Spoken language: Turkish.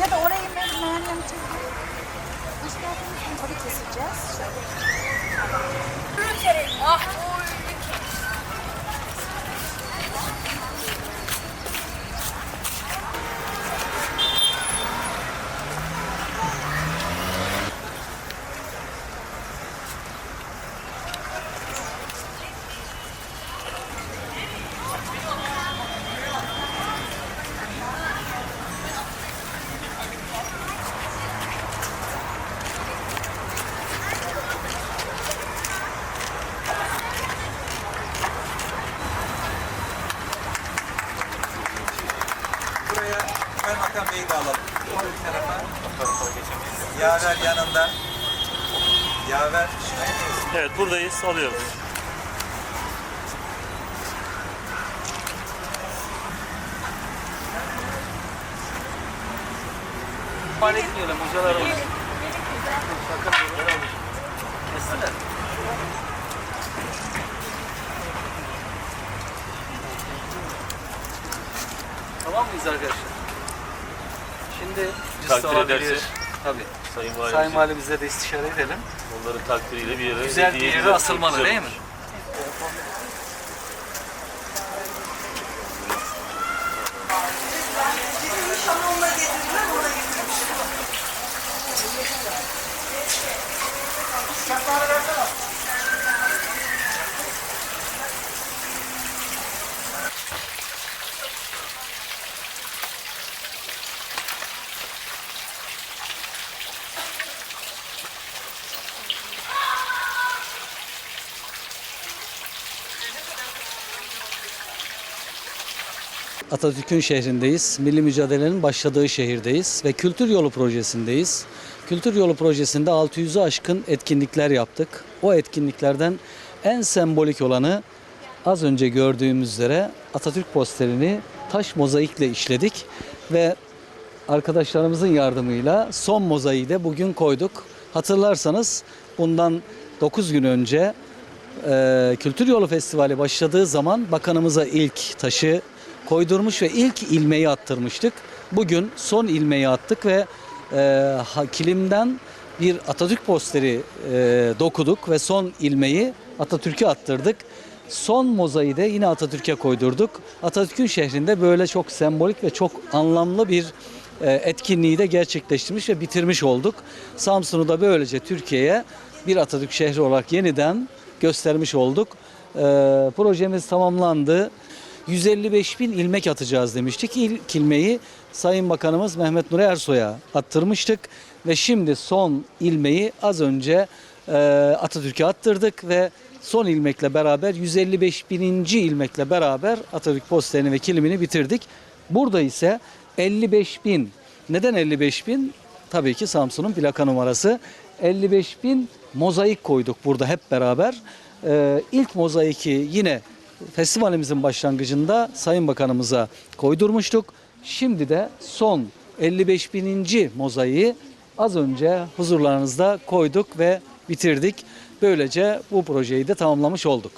Ya da orayı meğerlemeyeceğiz. Başka bir şey keseceğiz. Şöyle. Buraya Kaymakam Bey'i de alalım. Bir tarafa. Yaver yanında. Yaver. Evet buradayız alıyoruz. Müsaade etmeyelim hocalar olsun. Sakın böyle Kessinler. Tamam mıyız arkadaşlar? Şimdi Takdir ederse. Tabii. Sayın Sayın Valimizin Valimizle de istişare edelim. onların takdiriyle bir yere Güzel bir yere asılmalı değil mi? Atatürk'ün şehrindeyiz. Milli mücadelenin başladığı şehirdeyiz ve Kültür Yolu projesindeyiz. Kültür Yolu projesinde 600'ü aşkın etkinlikler yaptık. O etkinliklerden en sembolik olanı az önce gördüğümüz üzere Atatürk posterini taş mozaikle işledik ve arkadaşlarımızın yardımıyla son mozaiği de bugün koyduk. Hatırlarsanız bundan 9 gün önce e, Kültür Yolu Festivali başladığı zaman bakanımıza ilk taşı koydurmuş ve ilk ilmeği attırmıştık. Bugün son ilmeği attık ve e, kilimden bir Atatürk posteri e, dokuduk ve son ilmeği Atatürk'e attırdık. Son mozaiği de yine Atatürk'e koydurduk. Atatürk'ün şehrinde böyle çok sembolik ve çok anlamlı bir e, etkinliği de gerçekleştirmiş ve bitirmiş olduk. Samsun'u da böylece Türkiye'ye bir Atatürk şehri olarak yeniden göstermiş olduk. E, projemiz tamamlandı. 155 bin ilmek atacağız demiştik. İlk ilmeği Sayın Bakanımız Mehmet Nuri Ersoy'a attırmıştık. Ve şimdi son ilmeği az önce e, Atatürk'e attırdık ve son ilmekle beraber 155 bininci ilmekle beraber Atatürk posterini ve kilimini bitirdik. Burada ise 55 bin. Neden 55 bin? Tabii ki Samsun'un plaka numarası. 55 bin mozaik koyduk burada hep beraber. Ee, ilk mozaiki yine festivalimizin başlangıcında Sayın Bakanımıza koydurmuştuk. Şimdi de son 55 bininci mozaiği az önce huzurlarınızda koyduk ve bitirdik. Böylece bu projeyi de tamamlamış olduk.